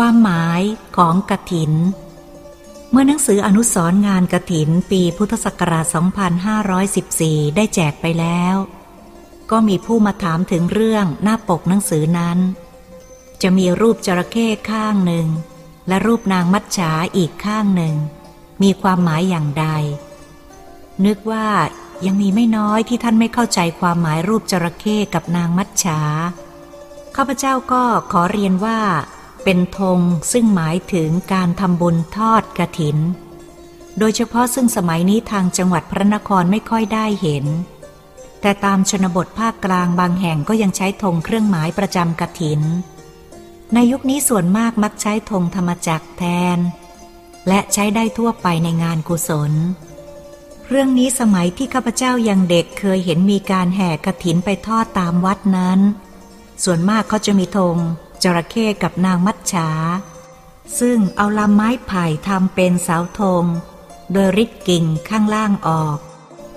ความหมายของกระถิน เมื่อหนังสืออนุสรงานกระถินปีพุทธศักราช 2514 ได้แจกไปแล้ว ก็มีผู้มาถามถึงเรื่องหน้าปกหนังสือนั้น จะมีรูปจระเข้ข้างหนึ่ง และรูปนางมัจฉาอีกข้างหนึ่ง มีความหมายอย่างใด นึกว่ายังมีไม่น้อยที่ท่านไม่เข้าใจความหมายรูปจระเข้กับนางมัจฉาข้าพเจ้าก็ขอเรียนว่า เป็นธงซึ่งหมายถึงการทำบุญทอดกระถิน โดยเฉพาะซึ่งสมัยนี้ทางจังหวัดพระนครไม่ค่อยได้เห็น แต่ตามชนบทภาคกลางบางแห่งก็ยังใช้ธงเครื่องหมายประจำกระถิน ในยุคนี้ส่วนมากมักใช้ธงธรรมจักรแทน และใช้ได้ทั่วไปในงานกุศล เรื่องนี้สมัยที่ข้าพเจ้ายังเด็กเคยเห็นมีการแห่กระถินไปทอดตามวัดนั้น ส่วนมากเขาจะมีธง จระเข้กับนางมัจฉา ซึ่งเอาลำไม้ไผ่ทำเป็นเสาธง โดยริดกิ่งข้างล่างออก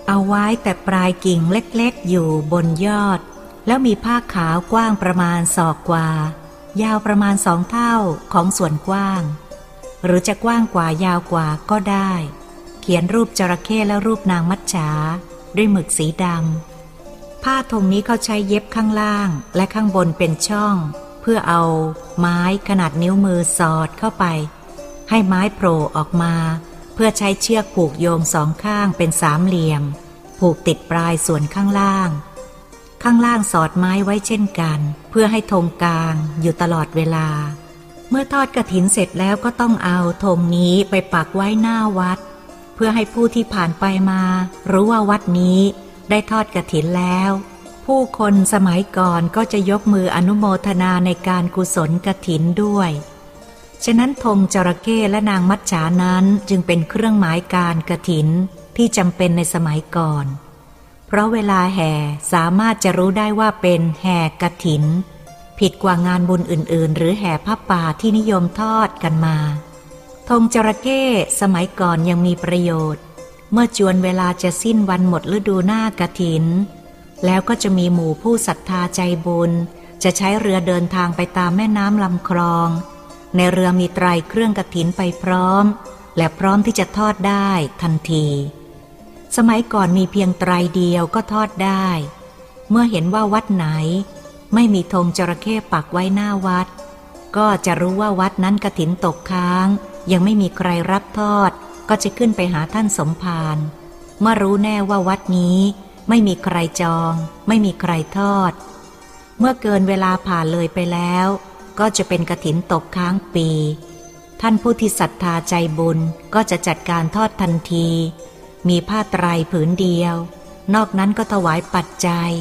เอาไว้แต่ปลายกิ่งเล็กๆอยู่บนยอด แล้วมีผ้าขาวกว้างประมาณศอกกว่า ยาวประมาณสองเท่าของส่วนกว้าง หรือจะกว้างกว่ายาวกว่าก็ได้ เขียนรูปจระเข้และรูปนางมัจฉา ด้วยหมึกสีดำผ้าธงนี้เขาใช้เย็บข้างล่างและข้างบนเป็นช่อง พื่อเอาไม้ขนาดนิ้วมือสอดเข้าไป ให้ไม้โผล่ออกมา เพื่อใช้เชือกผูกโยงสองข้างเป็นสามเหลี่ยม ผูกติดปลายส่วนข้างล่าง ข้างล่างสอดไม้ไว้เช่นกัน เพื่อให้ธงกลางอยู่ตลอดเวลา เมื่อทอดกระถินเสร็จแล้วก็ต้องเอาธงนี้ไปปักไว้หน้าวัด เพื่อให้ผู้ที่ผ่านไปมา รู้ว่าวัดนี้ได้ทอดกระถินแล้ว ผู้คนสมัยก่อนก็จะยกมืออนุโมทนาในการกุศลกระถินด้วย ฉะนั้นธงจระเข้และนางมัจฉานั้นจึงเป็นเครื่องหมายการกระถินที่จำเป็นในสมัยก่อน เพราะเวลาแห่สามารถจะรู้ได้ว่าเป็นแห่กระถิน ผิดกว่างานบุญอื่น ๆ หรือแห่ผ้าป่าที่นิยมทอดกันมา ธงจระเข้สมัยก่อนยังมีประโยชน์ เมื่อจวนเวลาจะสิ้นวันหมดฤดูหน้ากระถิน แล้วก็จะมีหมู่ผู้ศรัทธาใจบุญ จะใช้เรือเดินทางไปตามแม่น้ำลำคลอง ในเรือมีไตรเครื่องกระถินไปพร้อม และพร้อมที่จะทอดได้ทันที สมัยก่อนมีเพียงไตรเดียวก็ทอดได้ เมื่อเห็นว่าวัดไหน ไม่มีธงจระเข้ปักไว้หน้าวัด ก็จะรู้ว่าวัดนั้นกระถินตกค้าง ยังไม่มีใครรับทอด ก็จะขึ้นไปหาท่านสมภารเมื่อรู้แน่ว่าวัดนี้ ไม่มีใครจอง ไม่มีใครทอด เมื่อเกินเวลาผ่านเลยไปแล้ว ก็จะเป็นกระถินตกค้างปี ท่านผู้ที่ศรัทธาใจบุญก็จะจัดการทอดทันที มีผ้าไตรผืนเดียว นอกนั้นก็ถวายปัจจัย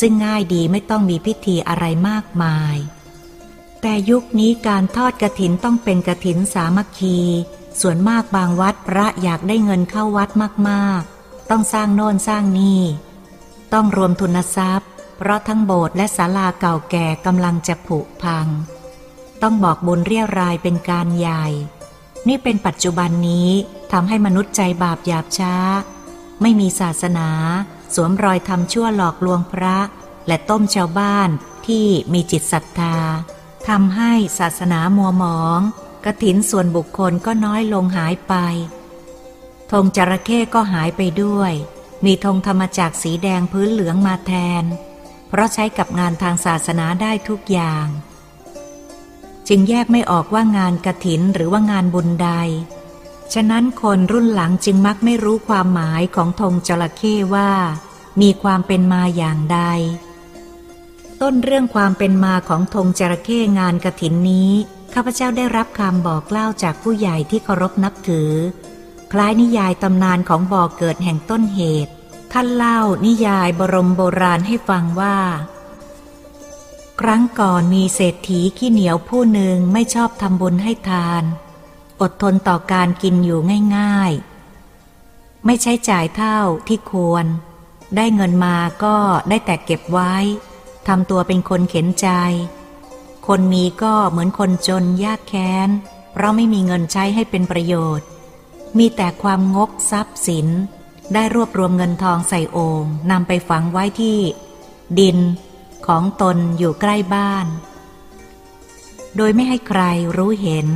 ซึ่งง่ายดีไม่ต้องมีพิธีอะไรมากมาย แต่ยุคนี้การทอดกระถินต้องเป็นกระถินสามัคคีส่วนมากบางวัดพระอยากได้เงินเข้าวัดมากๆ ต้องสร้างโน่นสร้างนี่ ต้องรวมทุนทรัพย์ เพราะทั้งโบสถ์และศาลาเก่าแก่กำลังจะผุพัง ต้องบอกบุญเรียรายเป็นการใหญ่ นี่เป็นปัจจุบันนี้ทำให้มนุษย์ใจบาปหยาบช้า ไม่มีศาสนา สวมรอยทำชั่วหลอกลวงพระ และต้มชาวบ้านที่มีจิตศรัทธาทำให้ศาสนามัวหมองกระถินส่วนบุคคลก็น้อยลงหายไปธงจระเข้ก็หายไปด้วย มีธงธรรมจักสีแดงพื้นเหลืองมาแทน เพราะใช้กับงานทางศาสนาได้ทุกอย่าง จึงแยกไม่ออกว่างานกระถินหรือว่างานบุญใด ฉะนั้นคนรุ่นหลังจึงมักไม่รู้ความหมายของธงจระเข้ว่า มีความเป็นมาอย่างใด ต้นเรื่องความเป็นมาของธงจระเข้งานกระถินนี้ข้าพเจ้าได้รับคำบอกเล่าจากผู้ใหญ่ที่เคารพนับถือ คล้ายนิยายตำนานของบ่อเกิดแห่งต้นเหตุ ท่านเล่านิยายบรมโบราณให้ฟังว่า ครั้งก่อนมีเศรษฐีขี้เหนียวผู้หนึ่งไม่ชอบทำบุญให้ทาน อดทนต่อการกินอยู่ง่าย ๆ ไม่ใช้จ่ายเท่าที่ควร ได้เงินมาก็ได้แต่เก็บไว้ทำตัวเป็นคนเข็นใจ คนมีก็เหมือนคนจนยากแค้น เพราะไม่มีเงินใช้ให้เป็นประโยชน์ มีแต่ความงกทรัพย์สิน ได้รวบรวมเงินทองใส่โอ่งนำไปฝังไว้ที่ ดินของตนอยู่ใกล้บ้าน โดยไม่ให้ใครรู้เห็น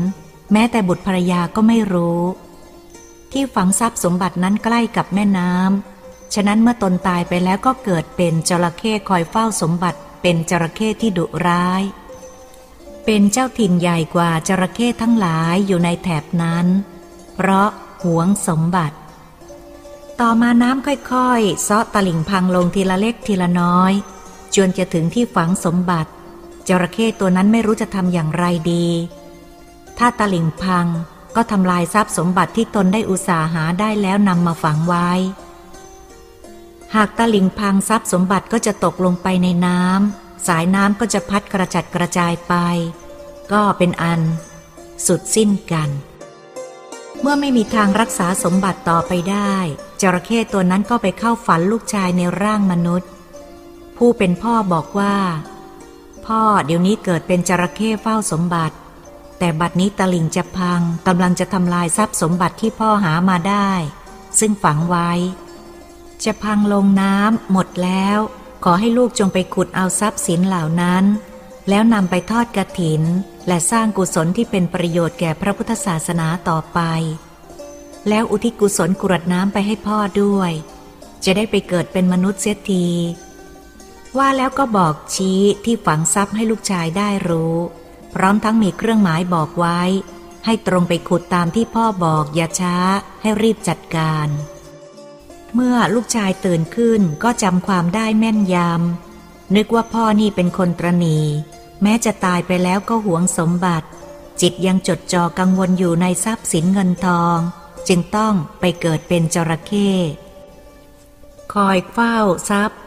แม้แต่บุตรภรรยาก็ไม่รู้ ที่ฝังทรัพย์สมบัตินั้นใกล้กับแม่น้ำฉะนั้นเมื่อตนตายไปแล้วก็เกิดเป็นจระเข้คอยเฝ้าสมบัติ เป็นจระเข้ที่ดุร้าย เป็นเจ้าถิ่นใหญ่กว่าจระเข้ทั้งหลายอยู่ในแถบนั้น เพราะหวงสมบัติ ต่อมาน้ำค่อยๆซาะตลิ่งพังลงทีละเล็กทีละน้อย จนจะถึงที่ฝังสมบัติ จระเข้ตัวนั้นไม่รู้จะทำอย่างไรดี ถ้าตลิ่งพังก็ทำลายทรัพย์สมบัติที่ตนได้อุตสาหาได้แล้วนำมาฝังไว้ หากตะลิ่งพังทรัพย์สมบัติก็จะตกลงไปในน้ำสายน้ำก็จะพัดกระจัดกระจายไป ก็เป็นอัน สุดสิ้นกัน เมื่อไม่มีทางรักษาสมบัติต่อไปได้จระเข้ตัวนั้นก็ไปเข้าฝันลูกชายในร่างมนุษย์ ผู้เป็นพ่อบอกว่า พ่อเดี๋ยวนี้เกิดเป็นจระเข้เฝ้าสมบัติ แต่บัดนี้ตลิ่งจะพังกำลังจะทำลายทรัพย์สมบัติที่พ่อหามาได้ ซึ่งฝังไว้ จะพังลงน้ำหมดแล้ว ขอให้ลูกจงไปขุดเอาทรัพย์สินเหล่านั้น แล้วนำไปทอดกระถิน และสร้างกุศลที่เป็นประโยชน์แก่พระพุทธศาสนาต่อไป แล้วอุทิศกุศลกรวดน้ำไปให้พ่อด้วย จะได้ไปเกิดเป็นมนุษย์เสียที ว่าแล้วก็บอกชี้ที่ฝังทรัพย์ให้ลูกชายได้รู้ พร้อมทั้งมีเครื่องหมายบอกไว้ ให้ตรงไปขุดตามที่พ่อบอกอย่าช้าให้รีบจัดการ เมื่อลูกชายตื่นขึ้นก็จำความได้แม่นยำนึกว่าพ่อนี่เป็นคนตรณี แม้จะตายไปแล้วก็หวงสมบัติ จิตยังจดจ่อกังวลอยู่ในทรัพย์สินเงินทอง จึงต้องไปเกิดเป็นจระเข้คอยเฝ้าทรัพย์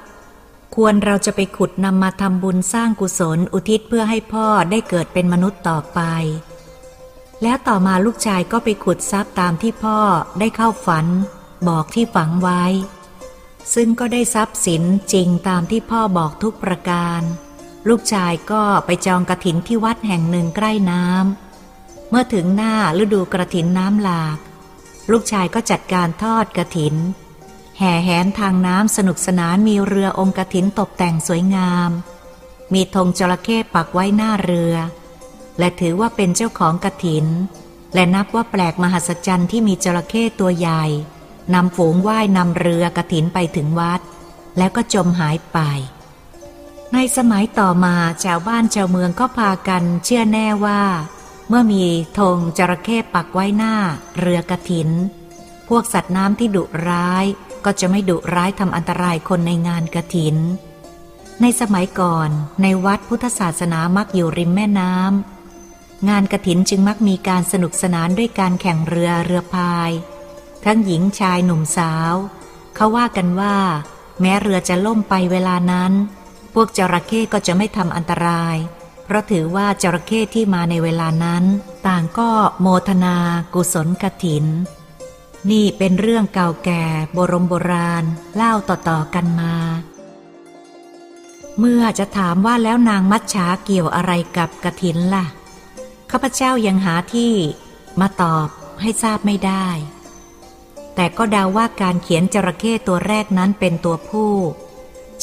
ควรเราจะไปขุดนำมาทำบุญสร้างกุศลอุทิศเพื่อให้พ่อได้เกิดเป็นมนุษย์ต่อไป แล้วต่อมาลูกชายก็ไปขุดทรัพย์ตามที่พ่อได้เข้าฝัน บอกที่ฝังไว้ ซึ่งก็ได้ทรัพย์สินจริงตามที่พ่อบอกทุกประการ ลูกชายก็ไปจองกระถินที่วัดแห่งหนึ่งใกล้น้ำ เมื่อถึงหน้าฤดูกระถินน้ำหลาก ลูกชายก็จัดการทอดกระถิน แห่แหนทางน้ำสนุกสนานมีเรือองค์กระถินตกแต่งสวยงาม มีธงจระเข้ปักไว้หน้าเรือ และถือว่าเป็นเจ้าของกระถิน และนับว่าแปลกมหัศจรรย์ที่มีจระเข้ตัวใหญ่นำฝูงว่ายนำเรือกระถินไปถึงวัด แล้วก็จมหายไป ในสมัยต่อมาชาวบ้านชาวเมืองก็พากันเชื่อแน่ว่า เมื่อมีธงจระเข้ปักไว้หน้า เรือกระถิน พวกสัตว์น้ำที่ดุร้ายก็จะไม่ดุร้ายทำอันตรายคนในงานกระถิน ในสมัยก่อนในวัดพุทธศาสนามักอยู่ริมแม่น้ำงานกระถินจึงมักมีการสนุกสนานด้วยการแข่งเรือเรือพาย ทั้งหญิงชายหนุ่มสาว เขาว่ากันว่า แม้เรือจะล่มไปเวลานั้น พวกจระเข้ก็จะไม่ทำอันตราย เพราะถือว่าจระเข้ที่มาในเวลานั้น ต่างก็โมทนา กุศลกถิน นี่เป็นเรื่องเก่าแก่โบรมโบราณ เล่าต่อๆกันมา เมื่อจะถามว่าแล้วนางมัจฉาเกี่ยวอะไรกับกถินล่ะข้าพเจ้ายังหาที่มาตอบให้ทราบไม่ได้ แต่ก็เดาว่าการเขียนจระเข้ตัวแรกนั้นเป็นตัวผู้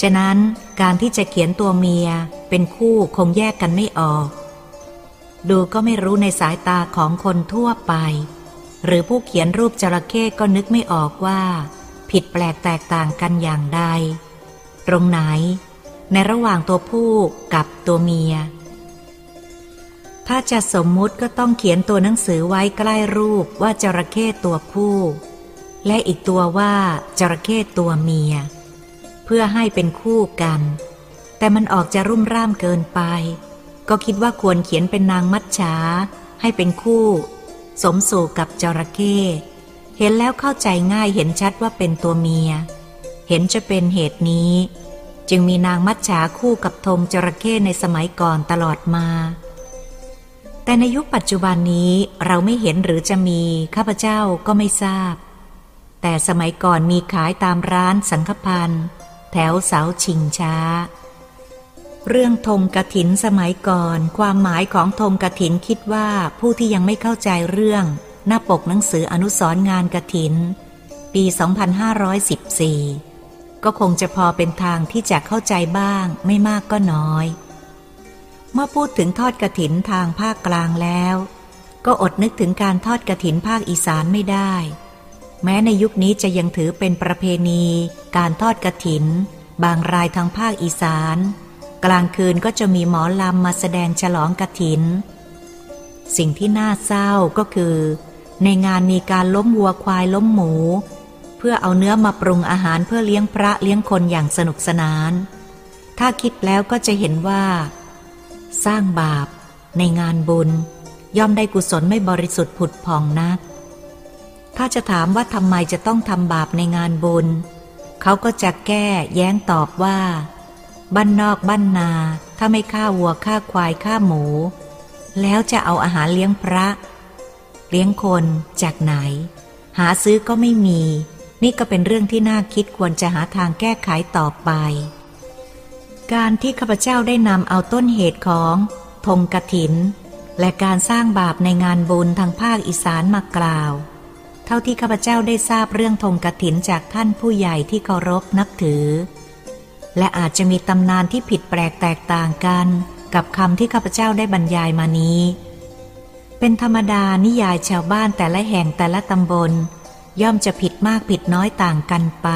ฉะนั้นการที่จะเขียนตัวเมียเป็นคู่คงแยกกันไม่ออก ดูก็ไม่รู้ในสายตาของคนทั่วไป หรือผู้เขียนรูปจระเข้ก็นึกไม่ออกว่า ผิดแปลกแตกต่างกันอย่างใด ตรงไหน ในระหว่างตัวผู้กับตัวเมีย ถ้าจะสมมุติก็ต้องเขียนตัวหนังสือไว้ใกล้รูปว่าจระเข้ตัวผู้ และอีกตัวว่าจระเข้ตัวเมีย เพื่อให้เป็นคู่กัน แต่มันออกจะรุ่มร่ามเกินไป ก็คิดว่าควรเขียนเป็นนางมัจฉาให้เป็นคู่ สมสู่กับจระเข้เห็นแล้วเข้าใจง่ายเห็นชัดว่าเป็นตัวเมีย เห็นจะเป็นเหตุนี้ จึงมีนางมัจฉาคู่กับธงจระเข้ในสมัยก่อนตลอดมา แต่ในยุคปัจจุบันนี้เราไม่เห็นหรือจะมี ข้าพเจ้าก็ไม่ทราบ แต่สมัยก่อนมีขายตามร้านสังฆพันธ์ แถวเสาชิงช้า เรื่องธงกระถินสมัยก่อน ความหมายของธงกระถินคิดว่าผู้ที่ยังไม่เข้าใจเรื่องหน้าปกหนังสืออนุสรณ์งานกระถิน ปี 2514 ก็คงจะพอเป็นทางที่จะเข้าใจบ้างไม่มากก็น้อย เมื่อพูดถึงทอดกระถินทางภาคกลางแล้ว ก็อดนึกถึงการทอดกระถินภาคอีสานไม่ได้ แม้ในยุคนี้จะยังถือเป็นประเพณี การทอดกระถิน บางรายทางภาคอีสาน กลางคืนก็จะมีหมอลำมาแสดงฉลองกระถิน สิ่งที่น่าเศร้าก็คือ ในงานมีการล้มวัวควายล้มหมู เพื่อเอาเนื้อมาปรุงอาหารเพื่อเลี้ยงพระเลี้ยงคนอย่างสนุกสนาน ถ้าคิดแล้วก็จะเห็นว่า สร้างบาป ในงานบุญ ย่อมได้กุศลไม่บริสุทธิ์ผุดผ่องนัก ถ้าจะถามว่าทำไมจะต้องทำบาปในงานบุญ เขาก็จะแก้แย้งตอบว่า บ้านนอกบ้านนา ถ้าไม่ฆ่าวัวฆ่าควายฆ่าหมู แล้วจะเอาอาหารเลี้ยงพระ เลี้ยงคนจากไหน หาซื้อก็ไม่มี นี่ก็เป็นเรื่องที่น่าคิดควรจะหาทางแก้ไขต่อไป การที่ข้าพเจ้าได้นำเอาต้นเหตุของธงกถิน และการสร้างบาปในงานบุญทางภาคอีสานมากล่าว เท่าที่ข้าพเจ้าได้ทราบเรื่องธงกถินจากท่านผู้ใหญ่ที่เคารพนับถือ และอาจจะมีตำนานที่ผิดแปลกแตกต่างกัน กับคำที่ข้าพเจ้าได้บรรยายมานี้ เป็นธรรมดานิยายชาวบ้านแต่ละแห่งแต่ละตำบล ย่อมจะผิดมากผิดน้อยต่างกันไป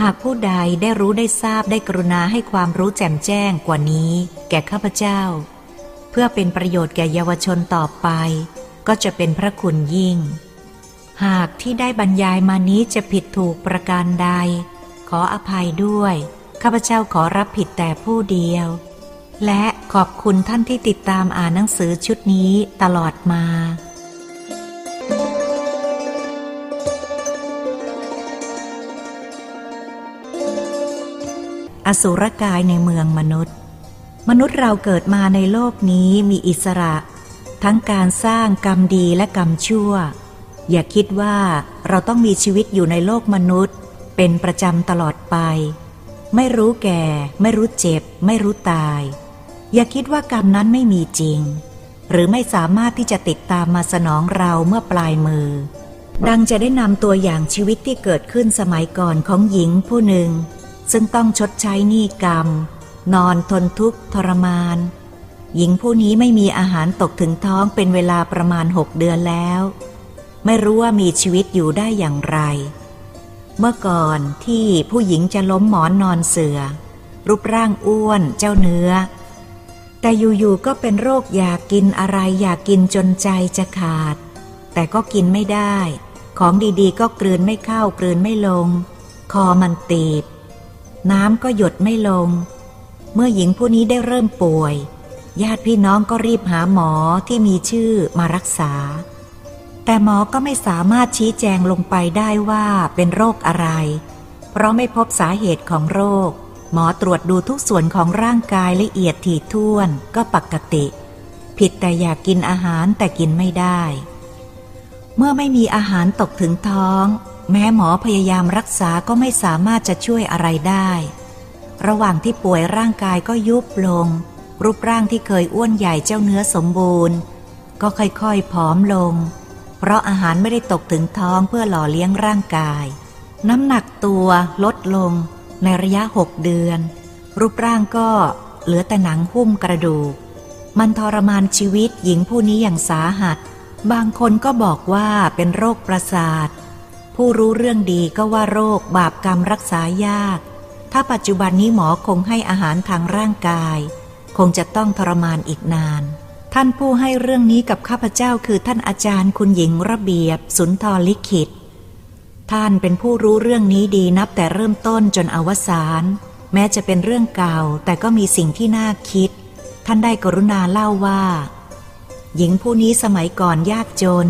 หากผู้ใดได้รู้ได้ทราบได้กรุณาให้ความรู้แจ่มแจ้งกว่านี้ แก่ข้าพเจ้า เพื่อเป็นประโยชน์แก่เยาวชนต่อไป ก็จะเป็นพระคุณยิ่ง หากที่ได้บรรยายมานี้จะผิดถูกประการใด ขออภัยด้วย ข้าพเจ้าขอรับผิดแต่ผู้เดียว และขอบคุณท่านที่ติดตามอ่านหนังสือชุดนี้ตลอดมา อสุรกายในเมืองมนุษย์ มนุษย์เราเกิดมาในโลกนี้มีอิสระ ทั้งการสร้างกรรมดีและกรรมชั่ว อย่าคิดว่าเราต้องมีชีวิตอยู่ในโลกมนุษย์ เป็นประจำตลอดไป ไม่รู้แก่ ไม่รู้เจ็บ ไม่รู้ตาย อย่าคิดว่ากรรมนั้นไม่มีจริง หรือไม่สามารถที่จะติดตามมาสนองเราเมื่อปลายมือ ดังจะได้นำตัวอย่างชีวิตที่เกิดขึ้นสมัยก่อนของหญิงผู้หนึ่ง ซึ่งต้องชดใช้หนี้กรรม นอนทนทุกข์ทรมาน หญิงผู้นี้ไม่มีอาหารตกถึงท้องเป็นเวลาประมาณหกเดือนแล้ว ไม่รู้ว่ามีชีวิตอยู่ได้อย่างไร เมื่อก่อนที่ผู้หญิงจะล้มหมอนนอนเสือ รูปร่างอ้วนเจ้าเนื้อ แต่อยู่ๆก็เป็นโรคอยากกินอะไรอยากกินจนใจจะขาด แต่ก็กินไม่ได้ ของดีๆ ก็กลืนไม่เข้ากลืนไม่ลง คอมันตีบ น้ำก็หยดไม่ลง เมื่อหญิงผู้นี้ได้เริ่มป่วย ญาติพี่น้องก็รีบหาหมอที่มีชื่อมารักษา แต่หมอก็ไม่สามารถชี้แจงลงไปได้ว่าเป็นโรคอะไร เพราะไม่พบสาเหตุของโรค หมอตรวจดูทุกส่วนของร่างกายละเอียดถี่ถ้วนก็ปกติ ผิดแต่อยากกินอาหารแต่กินไม่ได้ เมื่อไม่มีอาหารตกถึงท้อง แม้หมอพยายามรักษาก็ไม่สามารถจะช่วยอะไรได้ ระหว่างที่ป่วยร่างกายก็ยุบลง รูปร่างที่เคยอ้วนใหญ่เจ้าเนื้อสมบูรณ์ ก็ค่อยๆผอมลง เพราะอาหารไม่ได้ตกถึงท้องเพื่อหล่อเลี้ยงร่างกาย น้ำหนักตัวลดลงในระยะหกเดือน รูปร่างก็เหลือแต่หนังหุ้มกระดูก มันทรมานชีวิตหญิงผู้นี้อย่างสาหัส บางคนก็บอกว่าเป็นโรคประสาท ผู้รู้เรื่องดีก็ว่าโรคบาปกรรมรักษายาก ถ้าปัจจุบันนี้หมอคงให้อาหารทางร่างกาย คงจะต้องทรมานอีกนาน ท่านผู้ให้เรื่องนี้กับข้าพเจ้าคือท่านอาจารย์คุณหญิงระเบียบ สุนทรลิขิต ท่านเป็นผู้รู้เรื่องนี้ดีนับแต่เริ่มต้นจนอวสานแม้จะเป็นเรื่องเก่า แต่ก็มีสิ่งที่น่าคิด ท่านได้กรุณาเล่าว่า หญิงผู้นี้สมัยก่อนยากจน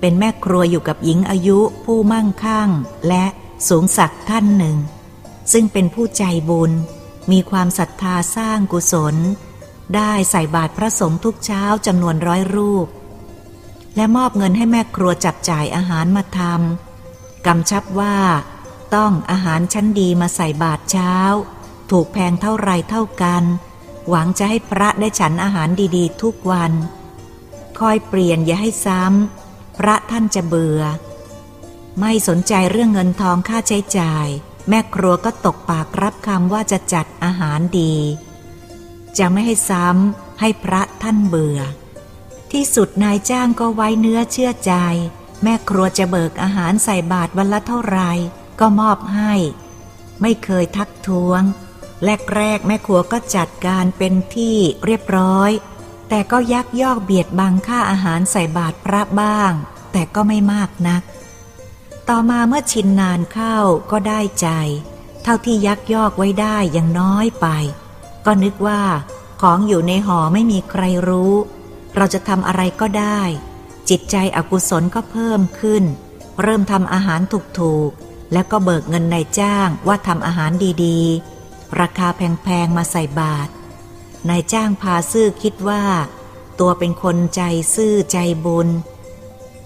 เป็นแม่ครัวอยู่กับหญิงอายุผู้มั่งคั่ง และสูงศักดิ์ท่านหนึ่ง ซึ่งเป็นผู้ใจบุญ มีความศรัทธาสร้างกุศล ได้ใส่บาตรพระสงฆ์ทุกเช้าจำนวนร้อยรูป และมอบเงินให้แม่ครัวจับจ่ายอาหารมาทำกำชับว่า ต้องอาหารชั้นดีมาใส่บาตรเช้า ถูกแพงเท่าไรเท่ากัน หวังจะให้พระได้ฉันอาหารดีๆ ทุกวัน คอยเปลี่ยนอย่าให้ซ้ำพระท่านจะเบื่อ ไม่สนใจเรื่องเงินทองค่าใช้จ่าย แม่ครัวก็ตกปากรับคำว่าจะจัดอาหารดี จะไม่ให้ซ้ำให้พระท่านเบื่อ ที่สุดนายจ้างก็ไว้เนื้อเชื่อใจ แม่ครัวจะเบิกอาหารใส่บาตรวันละเท่าไรก็มอบให้ ไม่เคยทักท้วง แรกๆแม่ครัวก็จัดการเป็นที่เรียบร้อย แต่ก็ยักยอกเบียดบังค่าอาหารใส่บาตรพระบ้าง แต่ก็ไม่มากนัก ต่อมาเมื่อชินนานเข้าก็ได้ใจ เท่าที่ยักยอกไว้ได้ยังน้อยไป ก็นึกว่า ของอยู่ในห่อไม่มีใครรู้ เราจะทำอะไรก็ได้ จิตใจอกุศลก็เพิ่มขึ้น เริ่มทำอาหารถูกๆ แล้วก็เบิกเงินนายจ้างว่าทำอาหารดีๆ ราคาแพงๆ มาใส่บาตรนายจ้างพาซื่อคิดว่า ตัวเป็นคนใจซื่อใจบุญ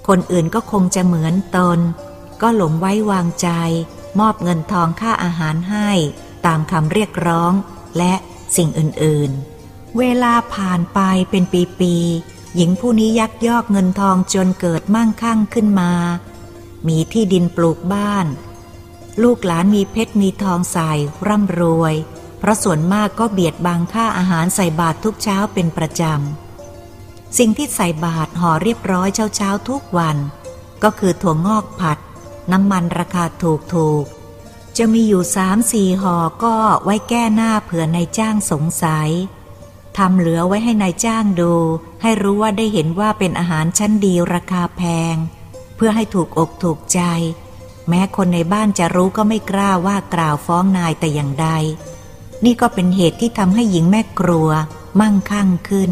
คนอื่นก็คงจะเหมือนตน ก็หลงไว้วางใจ มอบเงินทองค่าอาหารให้ ตามคำเรียกร้อง และ สิ่งอื่นๆ เวลาผ่านไปเป็นปีๆ หญิงผู้นี้ยักยอกเงินทองจนเกิดมั่งคั่งขึ้นมา มีที่ดินปลูกบ้าน ลูกหลานมีเพชรมีทองใส่ร่ำรวย เพราะส่วนมากก็เบียดบังค่าอาหารใส่บาตรทุกเช้าเป็นประจำ สิ่งที่ใส่บาตรห่อเรียบร้อยเช้าๆทุกวัน ก็คือถั่วงอกผัด น้ำมันราคาถูกถูกๆ จะมีอยู่สามสี่ห่อก็ไว้แก้หน้าเผื่อนายจ้างสงสัยทำเหลือไว้ให้นายจ้างดู ให้รู้ว่าได้เห็นว่าเป็นอาหารชั้นดีราคาแพง เพื่อให้ถูกอกถูกใจ แม้คนในบ้านจะรู้ก็ไม่กล้าว่ากล่าวฟ้องนายแต่อย่างใด นี่ก็เป็นเหตุที่ทำให้หญิงแม่ครัว มั่งคั่งขึ้น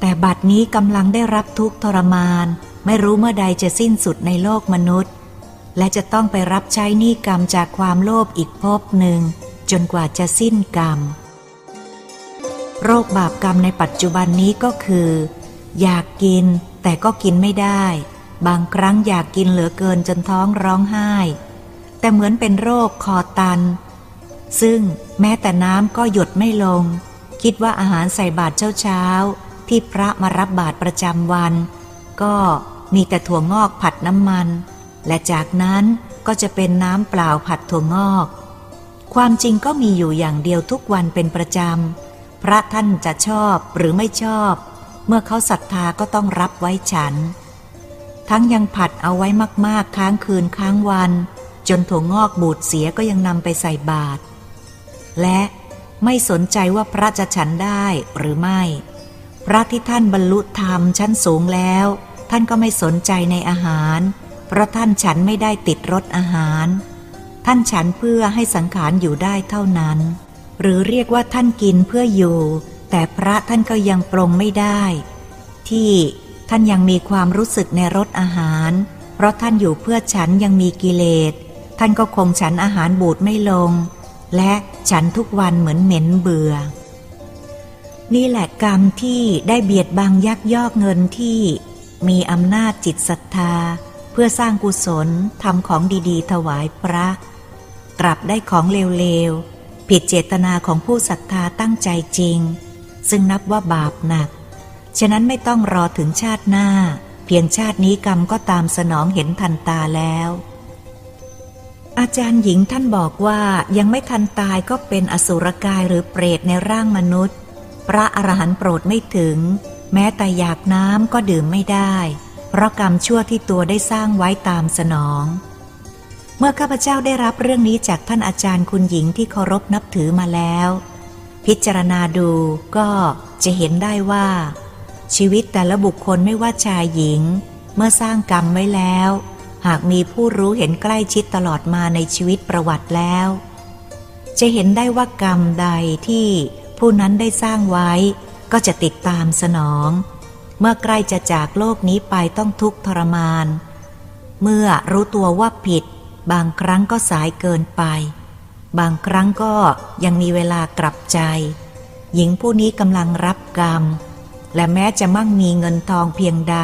แต่บัดนี้กำลังได้รับทุกข์ทรมาน ไม่รู้เมื่อใดจะสิ้นสุดในโลกมนุษย์ และจะต้องไปรับใช้หนี้กรรมจากความโลภอีกภพหนึ่ง จนกว่าจะสิ้นกรรม โรคบาปกรรมในปัจจุบันนี้ก็คือ อยากกินแต่ก็กินไม่ได้ บางครั้งอยากกินเหลือเกินจนท้องร้องไห้ แต่เหมือนเป็นโรคคอตัน ซึ่งแม้แต่น้ำก็หยดไม่ลง คิดว่าอาหารใส่บาตรเช้าเช้าๆที่พระมารับบาตรประจำวัน ก็มีแต่ถั่วงอกผัดน้ำมัน และจากนั้นก็จะเป็นน้ำเปล่าผัดถั่วงอก ความจริงก็มีอยู่อย่างเดียวทุกวันเป็นประจำ พระท่านจะชอบหรือไม่ชอบ เมื่อเขาศรัทธาก็ต้องรับไว้ฉัน ทั้งยังผัดเอาไว้มากๆ ค้างคืนค้างวัน จนถั่วงอกบูดเสียก็ยังนำไปใส่บาตรและไม่สนใจว่าพระจะฉันได้หรือไม่ พระที่ท่านบรรลุธรรมชั้นสูงแล้ว ท่านก็ไม่สนใจในอาหาร เพราะท่านฉันไม่ได้ติดรสอาหาร ท่านฉันเพื่อให้สังขารอยู่ได้เท่านั้น หรือเรียกว่าท่านกินเพื่ออยู่ แต่พระท่านก็ยังปรงไม่ได้ ที่ท่านยังมีความรู้สึกในรสอาหาร เพราะท่านอยู่เพื่อฉันยังมีกิเลส ท่านก็คงฉันอาหารบูดไม่ลง และฉันทุกวันเหมือนเหม็นเบื่อ นี่แหละกรรมที่ได้เบียดบังยักยอกเงินที่มีอำนาจจิตศรัทธา พื่อสร้างกุศลทำของดีๆ ถวายพระ กลับได้ของเลวๆ ผิดเจตนาของผู้ศรัทธาตั้งใจจริง ซึ่งนับว่าบาปหนัก ฉะนั้นไม่ต้องรอถึงชาติหน้า เพียงชาตินี้กรรมก็ตามสนองเห็นทันตาแล้ว อาจารย์หญิงท่านบอกว่ายังไม่ทันตายก็เป็นอสุรกายหรือเปรตในร่างมนุษย์ พระอรหันต์โปรดไม่ถึง แม้แต่อยากน้ำก็ดื่มไม่ได้ เพราะกรรมชั่วที่ตัวได้สร้างไว้ตามสนอง เมื่อข้าพเจ้าได้รับเรื่องนี้จากท่านอาจารย์คุณหญิงที่เคารพนับถือมาแล้ว พิจารณาดูก็จะเห็นได้ว่า ชีวิตแต่ละบุคคลไม่ว่าชายหญิง เมื่อสร้างกรรมไว้แล้ว หากมีผู้รู้เห็นใกล้ชิดตลอดมาในชีวิตประวัติแล้ว จะเห็นได้ว่ากรรมใดที่ผู้นั้นได้สร้างไว้ก็จะติดตามสนอง เมื่อใกล้จะจากโลกนี้ไปต้องทุกข์ทรมาน เมื่อรู้ตัวว่าผิด บางครั้งก็สายเกินไป บางครั้งก็ยังมีเวลากลับใจ หญิงผู้นี้กำลังรับกรรม และแม้จะมั่งมีเงินทองเพียงใด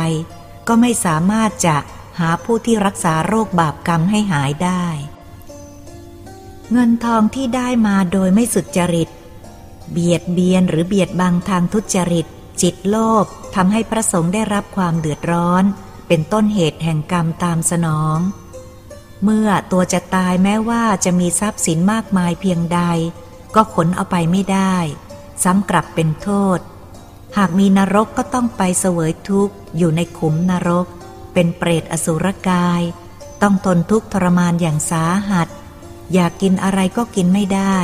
ก็ไม่สามารถจะหาผู้ที่รักษาโรคบาปกรรมให้หายได้ เงินทองที่ได้มาโดยไม่สุจริต เบียดเบียนหรือเบียดบังทางทุจริต จิตโลภ ทำให้พระสงฆ์ได้รับความเดือดร้อน เป็นต้นเหตุแห่งกรรมตามสนอง เมื่อตัวจะตายแม้ว่าจะมีทรัพย์สินมากมายเพียงใด ก็ขนเอาไปไม่ได้ ซ้ำกลับเป็นโทษ หากมีนรกก็ต้องไปเสวยทุกข์อยู่ในขุมนรก เป็นเปรตอสุรกาย ต้องทนทุกข์ทรมานอย่างสาหัส อยากกินอะไรก็กินไม่ได้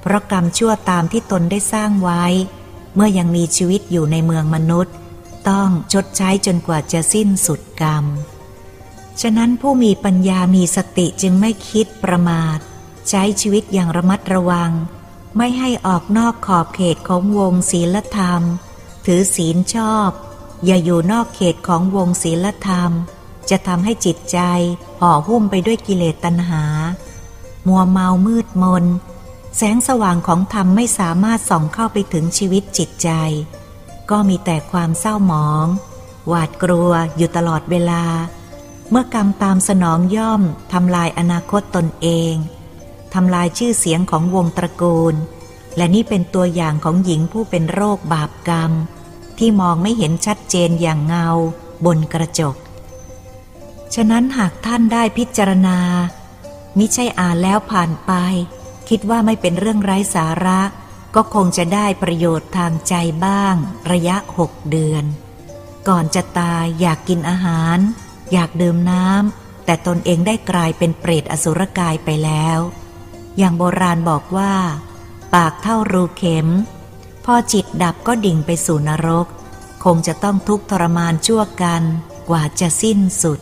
เพราะกรรมชั่วตามที่ตนได้สร้างไว้ เมื่อยังมีชีวิตอยู่ในเมืองมนุษย์ ต้องชดใช้จนกว่าจะสิ้นสุดกรรม ฉะนั้นผู้มีปัญญามีสติจึงไม่คิดประมาท ใช้ชีวิตอย่างระมัดระวัง ไม่ให้ออกนอกขอบเขตของวงศีลธรรม ถือศีลชอบ อย่าอยู่นอกเขตของวงศีลธรรม จะทำให้จิตใจห่อหุ้มไปด้วยกิเลสตัณหา มัวเมามืดมน แสงสว่างของธรรมไม่สามารถส่องเข้าไปถึงชีวิตจิตใจ ก็มีแต่ความเศร้าหมอง หวาดกลัวอยู่ตลอดเวลา เมื่อกรรมตามสนองย่อมทำลายอนาคตตนเองทำลายชื่อเสียงของวงตระกูล และนี่เป็นตัวอย่างของหญิงผู้เป็นโรคบาปกรรม ที่มองไม่เห็นชัดเจนอย่างเงาบนกระจก ฉะนั้นหากท่านได้พิจารณา มิใช่อ่านแล้วผ่านไป คิดว่าไม่เป็นเรื่องไร้สาระ ก็คงจะได้ประโยชน์ทางใจบ้าง ระยะหกเดือน ก่อนจะตายอยากกินอาหาร อยากดื่มน้ำแต่ตนเองได้กลายเป็นเปรตอสุรกายไปแล้ว อย่างโบราณบอกว่า ปากเท่ารูเข็ม พอจิตดับก็ดิ่งไปสู่นรก คงจะต้องทุกข์ทรมานชั่วกันกว่าจะสิ้นสุด